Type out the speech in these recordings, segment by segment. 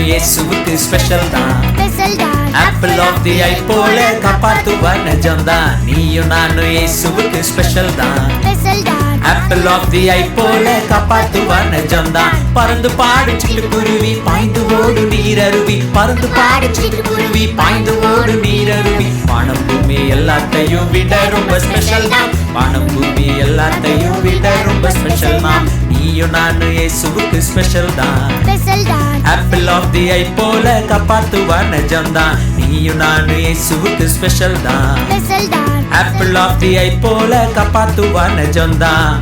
இயேசுவுக்கு ஸ்பெஷல் தான். Apple of the eye போல காப்பாத்துவா நிஜம்தான். நீயும் நானும் இயேசுவுக்கு ஸ்பெஷல் தான். ஆப்பிள் ஆஃப் தி ஐ போல காப்பாத்துவா நிஜம்தான். பறந்து பாடு சிட்டுக்குருவி பாய்ந்து ஓடு நீரருவி. பறந்து பாடு சிட்டுக்குருவி பாய்ந்து ஓடு நீரருவி. வானம் பூமி எல்லாத்தையும் விட ரொம்ப ஸ்பெஷல் தான். வானம் பூமி எல்லாத்தையும் விட ரொம்ப ஸ்பெஷல் தான். நீயும் நானும் இயேசுவுக்கு ஸ்பெஷல் தான். ஆப்பிள் ஆஃப் தி ஐ போல காப்பாத்துவா நிஜம்தான் நீயும் நானும் இயேசுவுக்கு ஸ்பெஷல் தான். ஆப்பிள் ஆஃப் தி ஐ போல காப்பாத்துவா நிஜம்தான்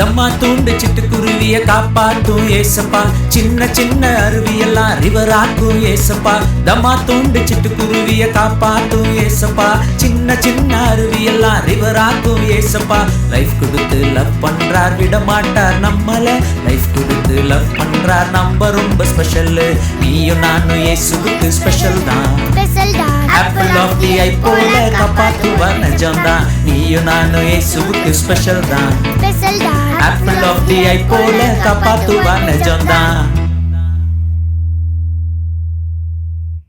தம்மா தூண்டு சிட்டுக்குருவிய காப்பாத்தும் ஏசப்பா. சின்ன சின்ன அருவியெல்லாம் ரிவர் ஆக்கும் ஏசப்பா. தம்மா தூண்டு சிட்டுக்குருவிய காப்பாத்தும் ஏசப்பா. சின்ன சின்ன அருவியெல்லாம் ரிவர் ஆக்கும் ஏசப்பா. லைஃப் கொடுத்து லவ் பண்றார் விட மாட்டார் நம்மள. லைஃப் கொடுத்து லவ் பண்றார் நம்ம ரொம்ப ஸ்பெஷல் நீயும் நானும் இயேசுவுக்கு ஸ்பெஷல் தான். ஆப்பிள் ஆஃப் தி ஐ போல காப்பாத்துவா நிஜம்தான். நீயும் நானும் இயேசுவுக்கு ஸ்பெஷல் தான். ஸ்பெஷல் தான். ஆப்பிள் ஆஃப் தி ஐ போல காப்பாத்துவான் நிஜம்தான்